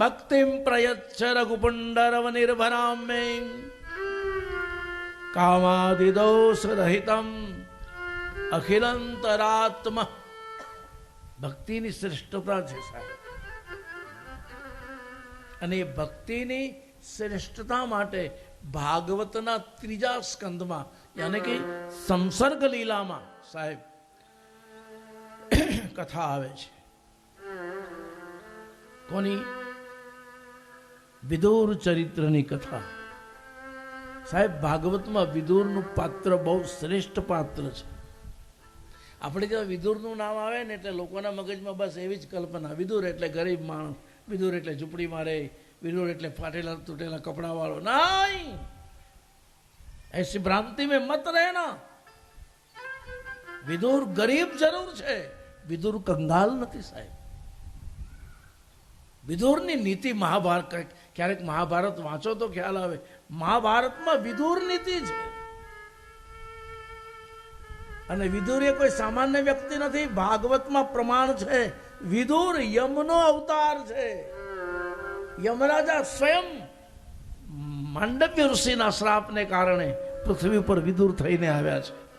ભક્તિમ ప్రయచ్చ రఘుపుండరవ મે કામાદિદોષ રહિતમ અખિલંતરાત્મ ભક્તિની શ્રેષ્ઠતા છે સાહેબ અને એ ભક્તિની શ્રેષ્ઠતા માટે ભાગવતના ત્રીજા સ્કંદમાં, યાને કે સંસર્ગ લીલામાં સાહેબ, કથા આવે છે. કોની? વિદુર ચરિત્રની કથા. સાહેબ, ભાગવતમાં વિદુરનું પાત્ર બહુ શ્રેષ્ઠ પાત્ર છે. આપણે જ્યાં વિદુરનું નામ આવે ને એટલે લોકોના મગજમાં બસ એવી જ કલ્પના. વિદુર એટલે ગરીબ માણસ, વિદુર એટલે ઝૂંપડી મારે, વિદુર એટલે ફાટેલા તૂટેલા કપડાવાળો. નહીં! એસી ભ્રાંતિ મેં મત રહેના. વિદુર ગરીબ જરૂર છે. વિદુર કંગાલ નથી સાહેબ. વિદુરની નીતિ મહાભારત ક્યારેક મહાભારત વાંચો તો ખ્યાલ આવે. મહાભારતમાં વિધુર નીતિ છે. અને વિધુર એ કોઈ સામાન્ય વ્યક્તિ નથી, ભાગવતમાં પ્રમાણ છે. વિદુર યમનો અવતાર છે. યમરાજા સ્વયં માંડવ્ય ઋષિના શ્રાપને કારણે પૃથ્વી પર વિદુર થઈને આવ્યા છે.